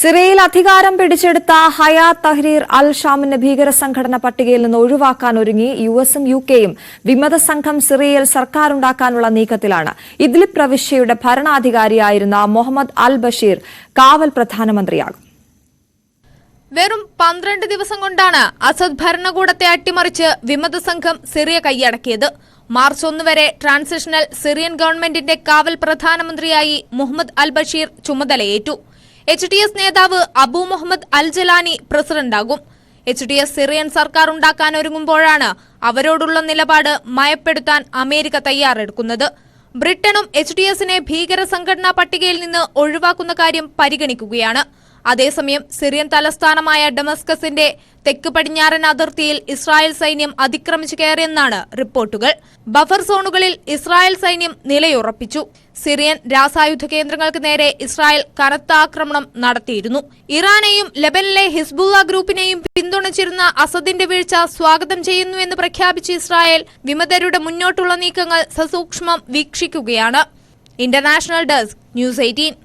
സിറിയയിൽ അധികാരം പിടിച്ചെടുത്ത ഹയാ തഹ്രീർ അൽ ഷാമിന്റെ ഭീകര സംഘടന പട്ടികയിൽ നിന്ന് ഒഴിവാക്കാൻ ഒരുങ്ങി യു എസും യു കെയും വിമത സംഘം സിറിയയിൽ സർക്കാരുണ്ടാക്കാനുള്ള നീക്കത്തിലാണ്. ഇദ്ലിബ് പ്രവിശ്യയുടെ ഭരണാധികാരിയായിരുന്ന മുഹമ്മദ് അൽ ബഷീർ കാവൽ പ്രധാനമന്ത്രിയാകും. വെറും പന്ത്രണ്ട് ദിവസം കൊണ്ടാണ് അസദ് ഭരണകൂടത്തെ അട്ടിമറിച്ച് വിമത സംഘം സിറിയ കൈയടക്കിയത്. മാർച്ച് ഒന്ന് വരെ ട്രാൻസിഷണൽ സിറിയൻ ഗവൺമെന്റിന്റെ കാവൽ പ്രധാനമന്ത്രിയായി മുഹമ്മദ് അൽ ബഷീർ ചുമതലയേറ്റു. എച്ച് ഡി എസ് നേതാവ് അബു മുഹമ്മദ് അൽ ജലാനി പ്രസിഡന്റാകും. എച്ച് ഡി എസ് സിറിയൻ സർക്കാർ ഉണ്ടാക്കാൻ ഒരുങ്ങുമ്പോഴാണ് അവരോടുള്ള നിലപാട് മയപ്പെടുത്താൻ അമേരിക്ക തയ്യാറെടുക്കുന്നത്. ബ്രിട്ടനും എച്ച് ഡി എസിനെ ഭീകര സംഘടനാ പട്ടികയിൽ നിന്ന് ഒഴിവാക്കുന്ന കാര്യം പരിഗണിക്കുകയാണ്. അതേസമയം സിറിയൻ തലസ്ഥാനമായ ഡെമസ്കസിന്റെ തെക്ക് പടിഞ്ഞാറൻ അതിർത്തിയിൽ ഇസ്രായേൽ സൈന്യം അതിക്രമിച്ചു കയറിയെന്നാണ് റിപ്പോർട്ടുകൾ. ബഫർ സോണുകളിൽ ഇസ്രായേൽ സൈന്യം നിലയുറപ്പിച്ചു. സിറിയൻ രാസായുധ കേന്ദ്രങ്ങൾക്ക് നേരെ ഇസ്രായേൽ കനത്ത ആക്രമണം നടത്തിയിരുന്നു. ഇറാനെയും ലെബനിലെ ഹിസ്ബുള്ള ഗ്രൂപ്പിനെയും പിന്തുണച്ചിരുന്ന അസദിന്റെ വീഴ്ച സ്വാഗതം ചെയ്യുന്നുവെന്ന് പ്രഖ്യാപിച്ച ഇസ്രായേൽ വിമതരുടെ മുന്നോട്ടുള്ള നീക്കങ്ങൾ സസൂക്ഷ്മം വീക്ഷിക്കുകയാണ്. International desk news eighteen.